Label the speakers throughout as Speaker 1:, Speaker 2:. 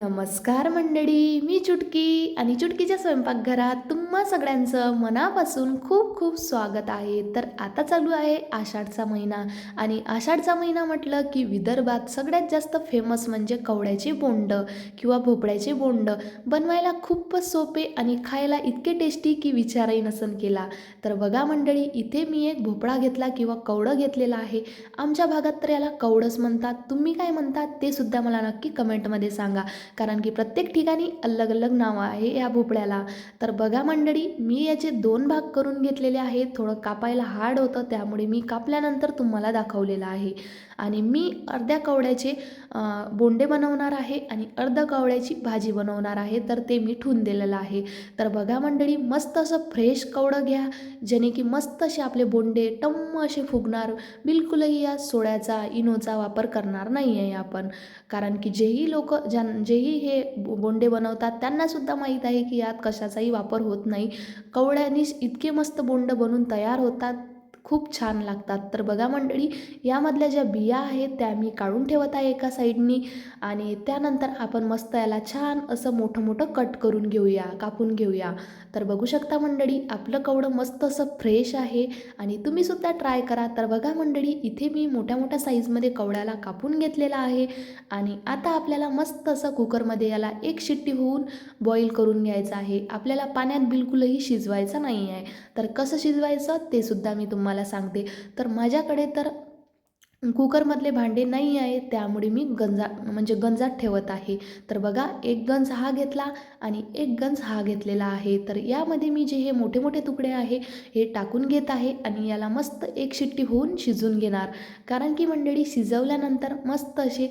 Speaker 1: नमस्कार मंडळी मी चुटकी आणि चुटकीच्या स्वयंपाकघरात तुम्हा सगळ्यांचं मनापासून खूप खूप स्वागत आहे. तर आता चालू आहे आषाढचा महिना आणि आषाढचा महिना म्हटलं की विदर्भात सगळ्यात जास्त फेमस म्हणजे कवड्याचे बोंड किंवा भोपळ्याचे बोंड. बनवायला खूपच सोपे आणि खायला इतके टेस्टी की विचारही नसन केला. तर बघा मंडळी इथे मी एक भोपळा घेतला किंवा कवडं घेतलेलं आहे. आमच्या भागात तर याला कवडंच म्हणतात. तुम्ही काय म्हणतात ते सुद्धा मला नक्की कमेंटमध्ये सांगा. कारण की प्रत्येक ठिकाणी अलग अलग नावं आहे या भोपळ्याला. तर बघा मंडळी मी याचे दोन भाग करून घेतलेले आहेत. थोडं कापायला हार्ड होतं त्यामुळे मी कापल्यानंतर तुम्हाला दाखवलेलं आहे. आणि मी अर्ध्या कवड्याचे बोंडे बनवणार आहे आणि अर्ध्या कवड्याची भाजी बनवणार आहे. तर ते मी ठून दिलेलं आहे. तर बघा मंडळी मस्त असं फ्रेश कवडं घ्या जेणे की मस्त असे आपले बोंडे टम्म असे फुगणार. बिलकुलही या सोड्याचा इनोचा वापर करणार नाही आहे आपण. कारण की जेही लोक ज्यां जेही हे बोंडे बनवतात त्यांनासुद्धा माहीत आहे की यात कशाचाही वापर होत नाही. कवड्यानीच इतके मस्त बोंड बनून तयार होतात. खूप छान लागतात. तर बघा मंडळी यामधल्या ज्या बिया आहेत त्या मी काढून ठेवत आहे एका साईडनी आणि त्यानंतर आपण मस्त याला छान असं मोठं मोठं कट करून घेऊया कापून घेऊया. तर बघू शकता मंडळी आपलं कवडं मस्त असं फ्रेश आहे आणि तुम्हीसुद्धा ट्राय करा. तर बघा मंडळी इथे मी मोठ्या मोठ्या साईजमध्ये कवड्याला कापून घेतलेला आहे आणि आता आपल्याला मस्त असं कुकरमध्ये याला एक शिट्टी होऊन बॉईल करून घ्यायचं आहे. आपल्याला पाण्यात बिलकुलही शिजवायचं नाही आहे तर कसं शिजवायचं ते सुद्धा मी तुम्हाला सांगते. तर माझ्याकडे तर कुकरमधले भांडे नाही आहे त्यामुळे मी गंजा म्हणजे गंजात ठेवत आहे. तर बघा एक गंज हा घेतला आणि एक गंज हा घेतलेला आहे. तर यामध्ये मी जे हे मोठे मोठे तुकडे आहे हे टाकून घेत आहे आणि याला मस्त एक शिट्टी होऊन शिजून घेणार. कारण की मंडळी शिजवल्यानंतर मस्त असे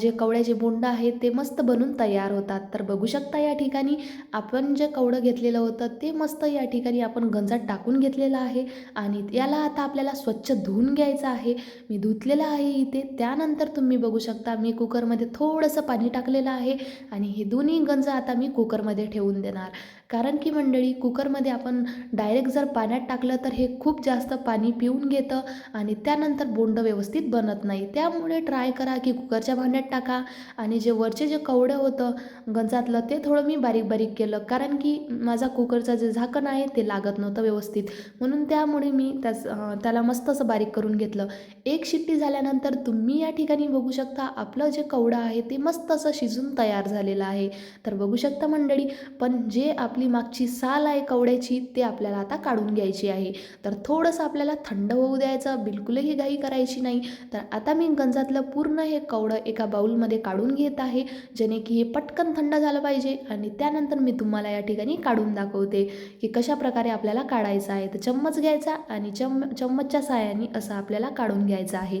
Speaker 1: जे कवड्याचे बोंड आहेत ते मस्त बनून तयार होतात. तर बघू शकता या ठिकाणी आपण जे कवडं घेतलेलं होतं ते मस्त या ठिकाणी आपण गंजात टाकून घेतलेलं आहे. आणि याला आता आपल्याला स्वच्छ धुवून घ्यायचं आहे. मी धुतलेलं आहे इथे. त्यानंतर तुम्ही बघू शकता मी कुकरमध्ये थोडंसं पाणी टाकलेलं आहे आणि हे दोन्ही गंज आता मी कुकरमध्ये ठेवून देणार. कारण की मंडळी कुकरमध्ये आपण डायरेक्ट जर पाण्यात टाकलं तर हे खूप जास्त पाणी पिऊन घेतं आणि त्यानंतर बोंड व्यवस्थित बनत नाही. त्यामुळे ट्राय करा की कुकरच्या भांड्यात टाका आणि जे वरचे जे कवडं होतं गंजातलं ते थोडं मी बारीक बारीक केलं. कारण की माझा कुकरचं जे झाकण आहे ते लागत नव्हतं व्यवस्थित. म्हणून त्यामुळे मी त्याच त्याला मस्त असं बारीक करून घेतलं. एक शिट्टी झाल्यानंतर तुम्ही या ठिकाणी बघू शकता आपलं जे कवडं आहे ते मस्त असं शिजून तयार झालेलं आहे. तर बघू शकता मंडळी पण जे आपली मागची साल आहे कवड्याची ते आपल्याला आता काढून घ्यायची आहे. तर थोडंसं आपल्याला थंड होऊ द्यायचं बिलकुलही घाई करायची नाही. तर आता मी गंजातलं पूर्ण हे कवडं एका बाऊलमध्ये काढून घेत आहे जेणे की हे पटकन थंड झालं पाहिजे आणि त्यानंतर मी तुम्हाला या ठिकाणी काढून दाखवते की कशा प्रकारे आपल्याला काढायचं आहे. तर चम्मच घ्यायचा आणि चम चम्मचच्या साहाय्याने असं आपल्याला काढून घ्यायचं आहे.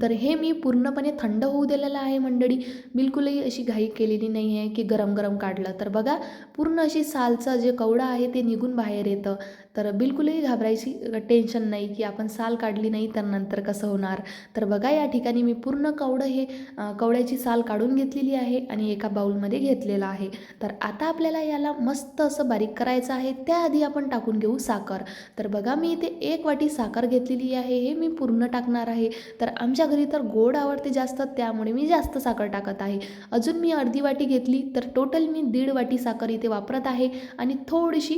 Speaker 1: तर हे मी पूर्णपणे थंड होऊ दिलेलं आहे मंडळी. बिलकुलही अशी घाई केलेली नाही आहे की गरम गरम काढलं तर. बघा पूर्ण अशी सालचं जे कवडं आहे ते निघून बाहेर येतं. तर बिलकुलही घाबरायची टेन्शन नाही की आपण साल काढली नाही तर नंतर कसं होणार? तर बघा या ठिकाणी मी पूर्ण कवडं हे कवड्याची साल काढून घेतलेली आहे आणि एका बाऊलमध्ये घेतलेलं आहे. तर आता आपल्याला याला मस्त असं बारीक करायचं आहे. त्याआधी आपण टाकून घेऊ साखर. तर बघा मी इथे एक वाटी साखर घेतलेली आहे. हे मी पूर्ण टाकणार आहे. तर आमच्या घरी तर गोड आवडते जास्त त्यामुळे मी जास्त साखर टाकत आहे. अजून मी अर्धी वाटी घेतली तर टोटल मी दीड वाटी साखर इथे वापरत आहे. आणि थोडीशी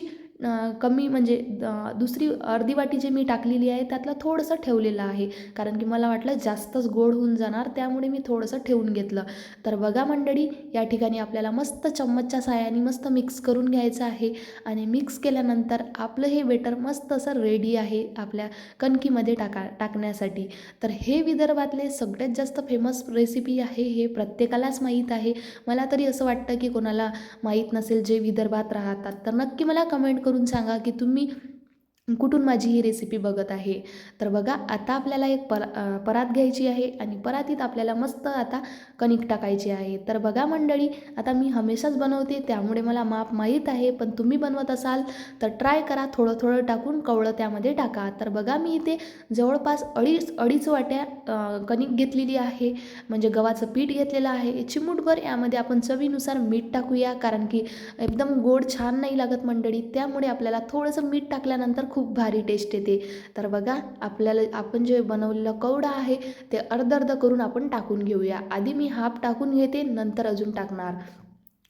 Speaker 1: कमी म्हणजे दुसरी अर्धी वाटी जे मी टाकलेली आहे त्यातलं थोडंसं ठेवलेलं आहे. कारण की मला वाटलं जास्तच गोड होऊन जाणार त्यामुळे मी थोडंसं ठेवून घेतलं. तर बघा मंडळी या ठिकाणी आपल्याला मस्त चम्मचच्या साहाय्याने मस्त मिक्स करून घ्यायचं आहे. आणि मिक्स केल्यानंतर आपलं हे बेटर मस्त असं रेडी आहे आपल्या कणकीमध्ये टाका टाकण्यासाठी. तर हे विदर्भातले सगळ्यात जास्त फेमस रेसिपी आहे हे प्रत्येकालाच माहीत आहे. मला तरी असं वाटतं की कोणाला माहीत नसेल जे विदर्भात राहतात. तर नक्की मला कमेंट करून सांगा की तुम्ही कुठून माझी ही रेसिपी बघत आहे? तर बघा आता आपल्याला एक पर परात घ्यायची आहे आणि परातीत आपल्याला मस्त आता कणिक टाकायची आहे. तर बघा मंडळी आता मी हमेशाच बनवते त्यामुळे मला माप माहीत आहे पण तुम्ही बनवत असाल तर ट्राय करा थोडं थोडं टाकून कवळं त्यामध्ये टाका. तर बघा मी इथे जवळपास अडीच अडीच वाट्या कणिक घेतलेली आहे. म्हणजे गव्हाचं पीठ घेतलेलं आहे. चिमूटभर यामध्ये आपण चवीनुसार मीठ टाकूया कारण की एकदम गोड छान नाही लागत मंडळी. त्यामुळे आपल्याला थोडंसं मीठ टाकल्यानंतर खूप खूप भारी टेस्ट येते. तर बघा आपल्याला आपण जे बनवलेलं कवडा आहे ते अर्ध अर्ध करून आपण टाकून घेऊया. आधी मी हाफ टाकून घेते नंतर अजून टाकणार.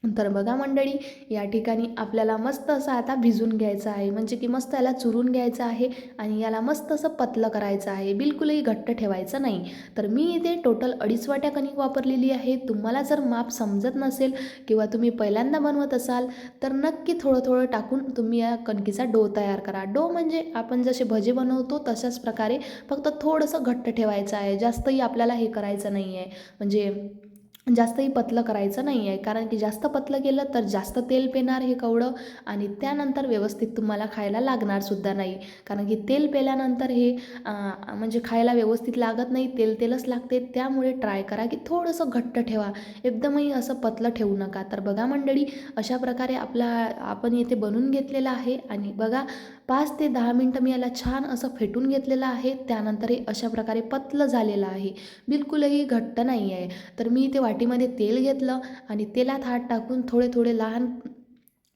Speaker 1: तर बघा मंडळी या ठिकाणी आपल्याला मस्त असं आता भिजून घ्यायचं आहे. म्हणजे की मस्त याला चुरून घ्यायचं आहे आणि याला मस्त असं पतलं करायचं आहे. बिलकुलही घट्ट ठेवायचं नाही. तर मी इथे टोटल अडीच वाट्या कणिक वापरलेली आहे. तुम्हाला जर माप समजत नसेल किंवा तुम्ही पहिल्यांदा बनवत असाल तर नक्की थोडं थोडं टाकून तुम्ही या कणकीचा डो तयार करा. डो म्हणजे आपण जसे भजे बनवतो तशाच प्रकारे फक्त थोडंसं घट्ट ठेवायचं आहे. जास्तही आपल्याला हे करायचं नाही आहे म्हणजे जास्तही पतलं करायचं नाही आहे कारण की जास्त पतलं केलं तर जास्त तेल पेणार हे कवडं आणि त्यानंतर व्यवस्थित तुम्हाला खायला लागणारसुद्धा नाही. कारण की तेल पेल्यानंतर हे म्हणजे खायला व्यवस्थित लागत नाही तेल तेलच लागते. त्यामुळे ट्राय करा की थोडंसं घट्ट ठेवा. एकदमही असं पतलं ठेवू नका. तर बघा मंडळी अशा प्रकारे आपला आपण येथे बनवून घेतलेलं आहे. आणि बघा पाच ते दहा मिनटं मी याला छान असं फेटून घेतलेलं आहे. त्यानंतर हे अशा प्रकारे पतलं झालेलं आहे. बिलकुलही घट्ट नाही आहे तर मी इथे वाटीमध्ये तेल घेतलं आणि तेलात हात टाकून थोडे थोडे लहान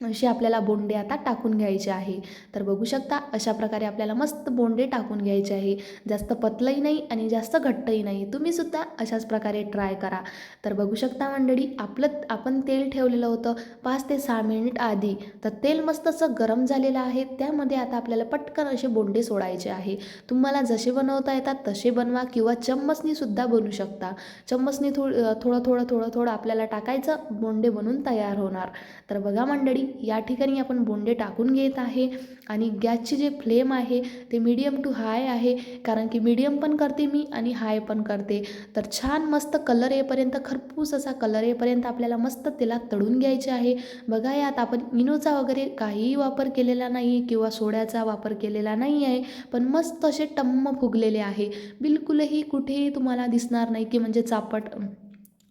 Speaker 1: असे आपल्याला बोंडे आता टाकून घ्यायचे आहे. तर बघू शकता अशा प्रकारे आपल्याला मस्त बोंडे टाकून घ्यायचे आहे. जास्त पतलंही नाही आणि जास्त घट्टही नाही. तुम्हीसुद्धा अशाच प्रकारे ट्राय करा. तर बघू शकता मंडळी आपलं आपण तेल ठेवलेलं होतं पाच ते सहा मिनिट आधी. तर तेल मस्त असं गरम झालेलं आहे. त्यामध्ये आता आपल्याला पटकन असे बोंडे सोडायचे आहे. तुम्हाला जसे बनवता येतात तसे बनवा किंवा चम्मचनीसुद्धा बनवू शकता. चम्मचनी थो थोडं थोडं थोडं थोडं आपल्याला टाकायचं बोंडे बनून तयार होणार. तर बघा मंडळी या ठिकाणी आपण बोंडे टाकून घेत आहे आणि गॅसची जे फ्लेम आहे ते मीडियम टू हाय आहे. कारण की मीडियम पण करते मी आणि हाय पण करते. तर छान मस्त कलर येईपर्यंत खरपूस असा कलर येईपर्यंत आपल्याला मस्त तेलात तळून घ्यायचे आहे. बघा यात आपण इनोचा वगैरे काहीही वापर केलेला नाही किंवा सोड्याचा वापर केलेला नाही आहे पण मस्त असे टम्म फुगलेले आहे. बिलकुलही कुठेही तुम्हाला दिसणार नाही की म्हणजे चापट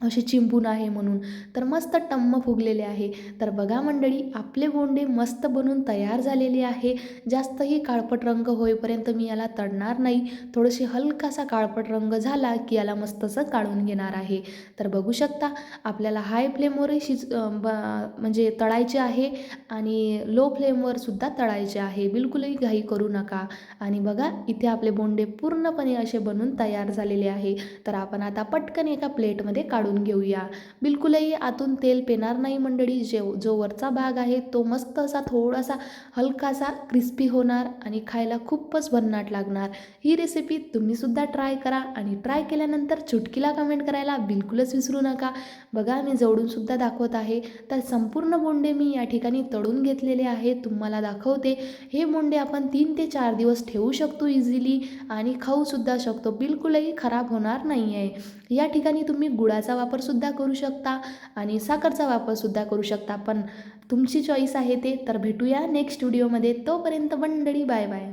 Speaker 1: असे चिंपून आहे म्हणून. तर मस्त टम्म फुगलेले आहे. तर बघा मंडळी आपले बोंडे मस्त बनून तयार झालेले आहे. जास्तही काळपट रंग होईपर्यंत मी याला तळणार नाही. थोडेसे हलकासा काळपट रंग झाला की याला मस्त असं काढून घेणार आहे. तर बघू शकता आपल्याला हाय फ्लेमवरही शिज ब म्हणजे तळायचे आहे आणि लो फ्लेमवर सुद्धा तळायचे आहे. बिलकुलही घाई करू नका. आणि बघा इथे आपले बोंडे पूर्णपणे असे बनून तयार झालेले आहे. तर आपण आता पटकन एका प्लेटमध्ये काढून घेऊया. बिलकुलही आतून तेल पेणार नाही मंडळी. जेव जो वरचा भाग आहे तो मस्त असा थोडासा हलकासा क्रिस्पी होणार आणि खायला खूपच भन्नाट लागणार. ही रेसिपी तुम्हीसुद्धा ट्राय करा आणि ट्राय केल्यानंतर चुटकीला कमेंट करायला बिलकुलच विसरू नका. बघा मी जवळूनसुद्धा दाखवत आहे. तर संपूर्ण बोंडे मी या ठिकाणी तळून घेतलेले आहे. तुम्हाला दाखवते. हे बोंडे आपण तीन ते चार दिवस ठेवू शकतो इझिली आणि खाऊसुद्धा शकतो. बिलकुलही खराब होणार नाही आहे या ठिकाणी तुम्ही गुळाचा वापरसुद्धा करू शकता आणि साखरचा वापरसुद्धा करू शकता. पण तुमची चॉईस आहे ते. तर भेटूया नेक्स्ट व्हिडिओमध्ये तोपर्यंत मंडळी बाय बाय